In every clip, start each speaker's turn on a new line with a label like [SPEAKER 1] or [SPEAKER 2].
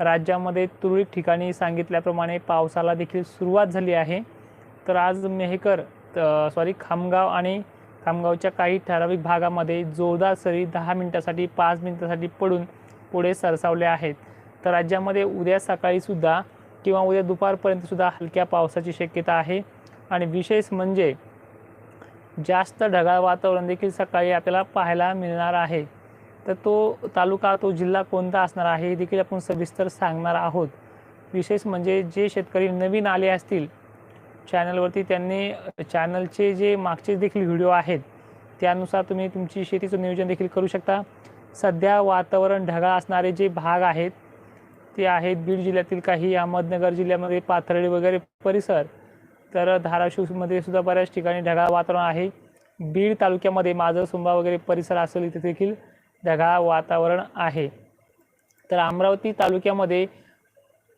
[SPEAKER 1] राज्यामध्ये तुरळक ठिकाणी सांगितल्याप्रमाणे पावसाला देखील सुरुवात झाली आहे. तर आज मेहकर सॉरी खामगाव आणि खामगावच्या काही ठराविक भागामध्ये जोरदार सरी दहा मिनिटासाठी पाच मिनिटासाठी पडून पुढे सरसावले आहेत. तर राज्यामध्ये उद्या सकाळीसुद्धा किंवा उद्या दुपारपर्यंतसुद्धा हलक्या पावसाची शक्यता आहे. आणि विशेष म्हणजे जास्त ढगाळ वातावरण देखील सकाळी आपल्याला पाहायला मिळणार आहे. तर तो तालुका तो जिल्हा कोणता असणार आहे हे देखील आपण सविस्तर सांगणार आहोत. विशेष म्हणजे जे शेतकरी नवीन आले असतील चॅनलवरती त्यांनी चॅनलचे जे मागचे देखील व्हिडिओ आहेत त्यानुसार तुम्ही तुमची शेतीचं नियोजन देखील करू शकता. सध्या वातावरण ढगाळ असणारे जे भाग आहेत ते आहेत बीड जिल्ह्यातील काही अहमदनगर जिल्ह्यामध्ये पाथर्डी वगैरे परिसर. तर धाराशिवमध्ये सुद्धा बऱ्याच ठिकाणी ढगाळ वातावरण आहे. बीड तालुक्यामध्ये माजरसुंबा वगैरे परिसर असेल इथे देखील ढगाळ वातावरण आहे. तर अमरावती तालुक्यामध्ये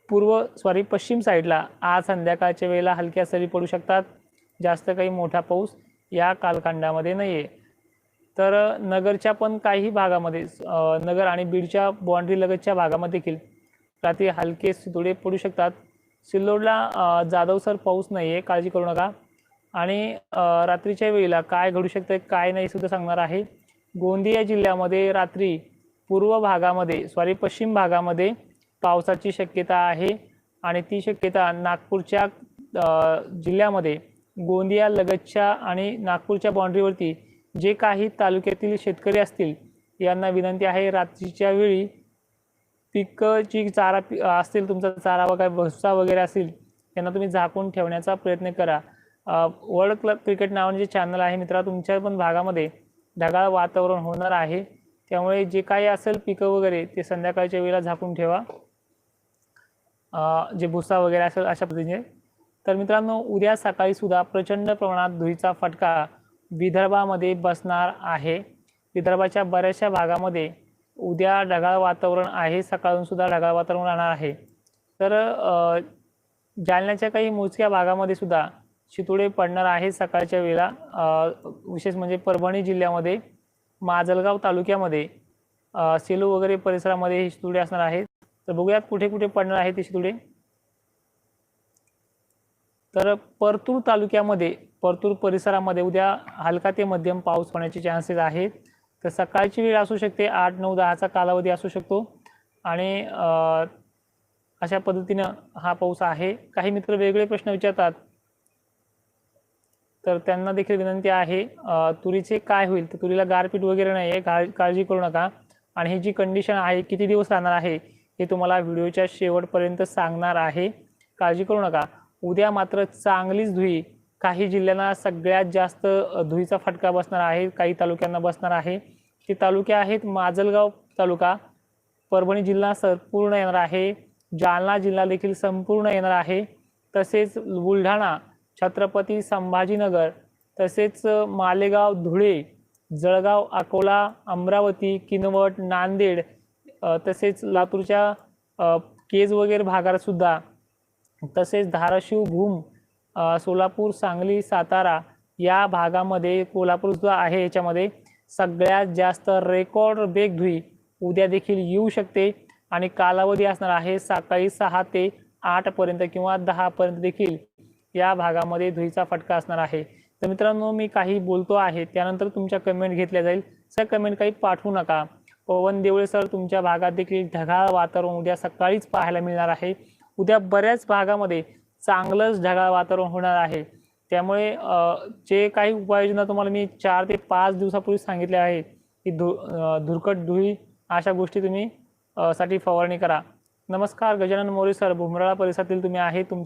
[SPEAKER 1] पूर्व सॉरी पश्चिम साईडला आज संध्याकाळच्या वेळेला हलक्या सरी पडू शकतात. जास्त काही मोठा पाऊस या कालखंडामध्ये नाही आहे तर नगरच्या पण काही भागामध्ये नगर आणि बीडच्या बाँड्री लगतच्या भागामध्ये देखील रात्री हलके सुतुडे पडू शकतात. सिल्लोडला जाधवसर पाऊस नाही आहे काळजी करू नका. आणि रात्रीच्या वेळेला काय घडू शकतं काय नाही सुद्धा सांगणार आहे. गोंदिया जिल्ह्यामध्ये रात्री पूर्व भागामध्ये सॉरी पश्चिम भागामध्ये पावसाची शक्यता आहे. आणि ती शक्यता नागपूरच्या जिल्ह्यामध्ये गोंदिया लगतच्या आणि नागपूरच्या बाँड्रीवरती जे काही तालुक्यातील शेतकरी असतील यांना विनंती आहे रात्रीच्या वेळी पिकची चारा पि असतील तुमचा चारा वगैरे भुसा वगैरे असेल त्यांना तुम्ही झाकून ठेवण्याचा प्रयत्न करा. वर्ल्ड क्लब क्रिकेट नावाने जे चॅनल आहे मित्रा तुमच्या पण भागामध्ये ढगाळ वातावरण होणार आहे. त्यामुळे जे काही असेल पिकं वगैरे ते संध्याकाळच्या वेळेला झाकून ठेवा. जे भुसा वगैरे असेल अशा पद्धतीने. तर मित्रांनो उद्या सकाळी सुद्धा प्रचंड प्रमाणात धुळीचा फटका विदर्भामध्ये बसणार आहे. विदर्भाच्या बऱ्याचशा भागामध्ये उद्या ढगाळ वातावरण आहे. सकाळून सुद्धा ढगाळ वातावरण राहणार आहे. तर जालन्याच्या काही मोजक्या भागामध्ये सुद्धा शितुडे पडणार आहे सकाळच्या वेळेला. विशेष म्हणजे परभणी जिल्ह्यामध्ये माजलगाव तालुक्यामध्ये सेलू वगैरे परिसरामध्ये हे शितुडे असणार आहेत. तर बघूयात कुठे कुठे पडणार आहे ते शितुडे. तर परतूर तालुक्यामध्ये परतूर परिसरामध्ये उद्या हलका ते मध्यम पाऊस होण्याचे चान्सेस आहेत. तर सकाळची वेळ असू शकते आठ नऊ दहाचा कालावधी असू शकतो. आणि अशा पद्धतीनं हा पाऊस आहे. काही मित्र वेगळे प्रश्न विचारतात तर त्यांना देखील विनंती आहे तुरीचे काय होईल? तर तुरीला गारपीट वगैरे नाही आहे काळ काळजी करू नका. आणि ही जी कंडिशन आहे किती दिवस राहणार आहे हे तुम्हाला व्हिडिओच्या शेवटपर्यंत सांगणार आहे. काळजी करू नका. उद्या मात्र चांगलीच धुई. काही जिल्ह्यांना सगळ्यात जास्त धुईचा फटका बसणार आहे काही तालुक्यांना बसणार आहे. ते तालुके आहेत माजलगाव तालुका. परभणी जिल्हा संपूर्ण येणार आहे. जालना जिल्हा देखील संपूर्ण येणार आहे. तसेच बुलढाणा छत्रपती संभाजीनगर तसेच मालेगाव धुळे जळगाव अकोला अमरावती किनवट नांदेड तसेच लातूरच्या केज वगैरे भागातसुद्धा तसेच धाराशिव भूम सोलापूर सांगली सातारा या भागामध्ये कोल्हापूरसुद्धा आहे. याच्यामध्ये सगळ्यात जास्त रेकॉर्ड ब्रेक धुई उद्या देखील येऊ शकते आणि कालावधी असणार आहे सकाळी सहा ते आठपर्यंत किंवा दहापर्यंत देखील. या भागामध्ये धुईचा फटका असणार आहे. तर मित्रांनो मी काही बोलतो आहे त्यानंतर तुमच्या कमेंट घेतल्या जाईल. सर कमेंट काही पाठवू नका. पवन देवळे सर तुमच्या भागात देखील ढगाळ वातावरण उद्या सकाळीच पाहायला मिळणार आहे. उद्या बऱ्याच भागामध्ये चांगलंच ढगाळ वातावरण होणार आहे. त्यामुळे जे काही उपाययोजना तुम्हाला मी चार ते पाच दिवसापूर्वी सांगितल्या आहे की धु धुरकट धुळी अशा गोष्टी तुम्ही साठी फवारणी करा. नमस्कार गजानन मोरे सर भुमराळा परिसरातील तुम्ही आहे तुम